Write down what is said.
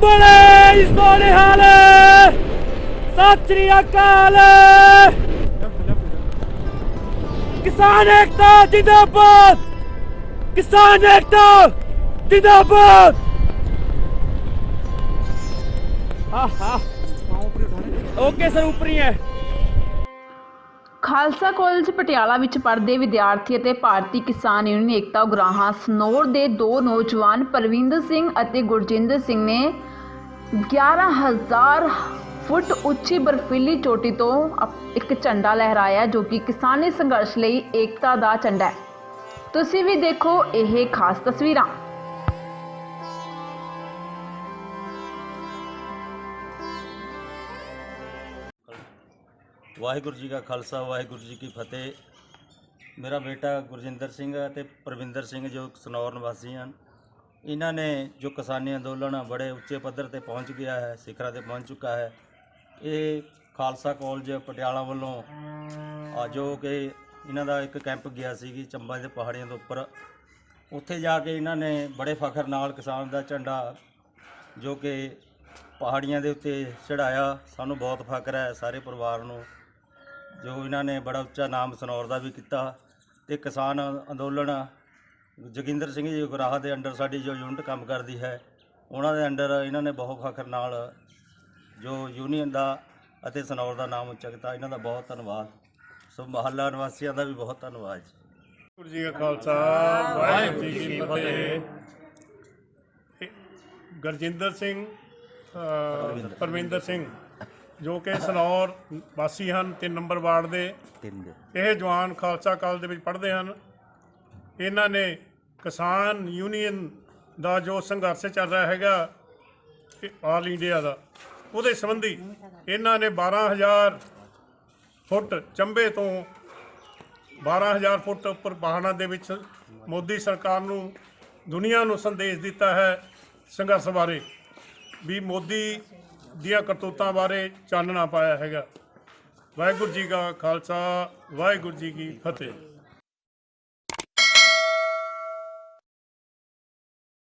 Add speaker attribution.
Speaker 1: ਬੜੇ ਸੋਹਣੇ ਹਾਲ। ਸਤਿ ਸ੍ਰੀ ਅਕਾਲ। ਕਿਸਾਨ ਏਕਤਾ ਜਿੰਦਾਬਾਦ। ਕਿਸਾਨ ਏਕਤਾ ਜਿੰਦਾਬਾਦ। ਹਾਂ ਹਾਂ। ਓਕੇ ਸਰ ਉੱਪਰੀ ਹੈ।
Speaker 2: ਖਾਲਸਾ ਕਾਲਜ ਪਟਿਆਲਾ ਵਿੱਚ ਪੜ੍ਹਦੇ ਵਿਦਿਆਰਥੀ ਅਤੇ ਭਾਰਤੀ ਕਿਸਾਨ ਯੂਨੀਅਨ ਏਕਤਾ ਉਗਰਾਹਾਂ ਸਨੌਰ ਦੇ ਦੋ ਨੌਜਵਾਨ ਪਰਵਿੰਦਰ ਸਿੰਘ ਅਤੇ ਗੁਰਜਿੰਦਰ ਸਿੰਘ ਨੇ 11000 ਫੁੱਟ ਉੱਚੀ ਬਰਫੀਲੀ ਚੋਟੀ ਤੋਂ ਅਪ- ਇੱਕ ਝੰਡਾ ਲਹਿਰਾਇਆ ਜੋ ਕਿ ਕਿਸਾਨੀ ਸੰਘਰਸ਼ ਲਈ ਏਕਤਾ ਦਾ ਝੰਡਾ ਹੈ। ਤੁਸੀਂ ਵੀ ਦੇਖੋ ਇਹ ਖਾਸ ਤਸਵੀਰਾਂ।
Speaker 3: ਵਾਹਿਗੁਰੂ ਜੀ ਕਾ ਖਾਲਸਾ, ਵਾਹਿਗੁਰੂ ਜੀ ਕੀ ਫਤਿਹ। ਮੇਰਾ ਬੇਟਾ ਗੁਰਜਿੰਦਰ ਸਿੰਘ ਅਤੇ ਪ੍ਰਵਿੰਦਰ ਸਿੰਘ ਜੋ ਸਨੌਰ ਨਿਵਾਸੀ ਹਨ। ਇਹਨਾਂ ਨੇ ਜੋ ਕਿਸਾਨੀ ਅੰਦੋਲਨ ਬੜੇ ਉੱਚੇ ਪੱਧਰ ਤੇ ਪਹੁੰਚ ਗਿਆ ਹੈ, ਸਿਖਰਾਂ ਤੇ ਪਹੁੰਚ ਚੁੱਕਾ ਹੈ। ਇਹ ਖਾਲਸਾ ਕਾਲਜ ਪਟਿਆਲਾ ਵੱਲੋਂ ਆ ਜੋ ਕਿ ਇਹਨਾਂ ਦਾ ਇੱਕ ਕੈਂਪ ਗਿਆ ਸੀ ਕਿ ਚੰਬਾ ਦੇ ਪਹਾੜੀਆਂ ਦੇ ਉੱਪਰ। ਉੱਥੇ ਜਾ ਕੇ ਇਹਨਾਂ ਨੇ ਬੜੇ ਫਖਰ ਨਾਲ ਕਿਸਾਨ ਦਾ ਝੰਡਾ ਜੋ ਕਿ ਪਹਾੜੀਆਂ ਦੇ ਉੱਤੇ ਚੜਾਇਆ ਸਾਨੂੰ ਬਹੁਤ ਫਖਰ ਹੈ ਸਾਰੇ ਪਰਿਵਾਰ ਨੂੰ। ਜੋ ਇਹਨਾਂ ਨੇ ਬੜਾ ਉੱਚਾ ਨਾਮ ਸਨੌਰ ਦਾ ਵੀ ਕੀਤਾ ਤੇ ਕਿਸਾਨ ਅੰਦੋਲਨ ਜੋਗਿੰਦਰ ਸਿੰਘ ਜੀ ਗੁਰਾਹਾ ਦੇ ਅੰਡਰ ਸਾਡੀ ਜੋ ਯੂਨਿਟ ਕੰਮ ਕਰਦੀ ਹੈ ਉਹਨਾਂ ਦੇ ਅੰਡਰ ਇਹਨਾਂ ਨੇ ਬਹੁਤ ਫਖਰ ਨਾਲ ਜੋ ਯੂਨੀਅਨ ਦਾ ਅਤੇ ਸਨੌਰ ਦਾ ਨਾਮ ਉੱਚਾ ਕੀਤਾ ਇਹਨਾਂ ਦਾ ਬਹੁਤ ਧੰਨਵਾਦ। ਸੋ ਮਹੱਲਾ ਨਿਵਾਸੀਆਂ ਦਾ ਵੀ ਬਹੁਤ ਧੰਨਵਾਦ ਜੀ।
Speaker 4: ਵਾਹਿਗੁਰੂ ਜੀ ਕਾ ਖਾਲਸਾ ਵਾਹਿਗੁਰੂ ਜੀ ਕੀ ਫਤਿਹ। ਗੁਰਜਿੰਦਰ ਸਿੰਘ ਅ, ਪਰਵਿੰਦਰ ਸਿੰਘ। ਜੋ ਕਿ ਸਨੌਰ ਵਾਸੀ ਹਨ ਤਿੰਨ ਨੰਬਰ ਵਾਰਡ ਦੇ। ਇਹ ਜਵਾਨ ਖਾਲਸਾ ਕਾਲਜ ਦੇ ਵਿੱਚ ਪੜ੍ਹਦੇ ਹਨ। ਇਹਨਾਂ ਨੇ ਕਿਸਾਨ ਯੂਨੀਅਨ ਦਾ ਜੋ ਸੰਘਰਸ਼ ਚੱਲ ਰਿਹਾ ਹੈਗਾ ਆਲ ਇੰਡੀਆ ਦਾ ਉਹਦੇ ਸੰਬੰਧੀ ਇਹਨਾਂ ਨੇ 12000 ਫੁੱਟ ਚੰਬੇ ਤੋਂ 12000 ਫੁੱਟ ਉੱਪਰ ਪਹਾੜਾਂ ਦੇ ਵਿੱਚ ਮੋਦੀ ਸਰਕਾਰ ਨੂੰ ਦੁਨੀਆ ਨੂੰ ਸੰਦੇਸ਼ ਦਿੱਤਾ ਹੈ ਸੰਘਰਸ਼ ਬਾਰੇ ਵੀ ਮੋਦੀ ਦੀਆਂ ਕਰਤੂਤਾਂ ਬਾਰੇ ਚਾਨਣਾ ਪਾਇਆ ਹੈਗਾ। ਵਾਹਿਗੁਰੂ ਜੀ ਕਾ ਖਾਲਸਾ ਵਾਹਿਗੁਰੂ ਜੀ ਕੀ ਫਤਿਹ।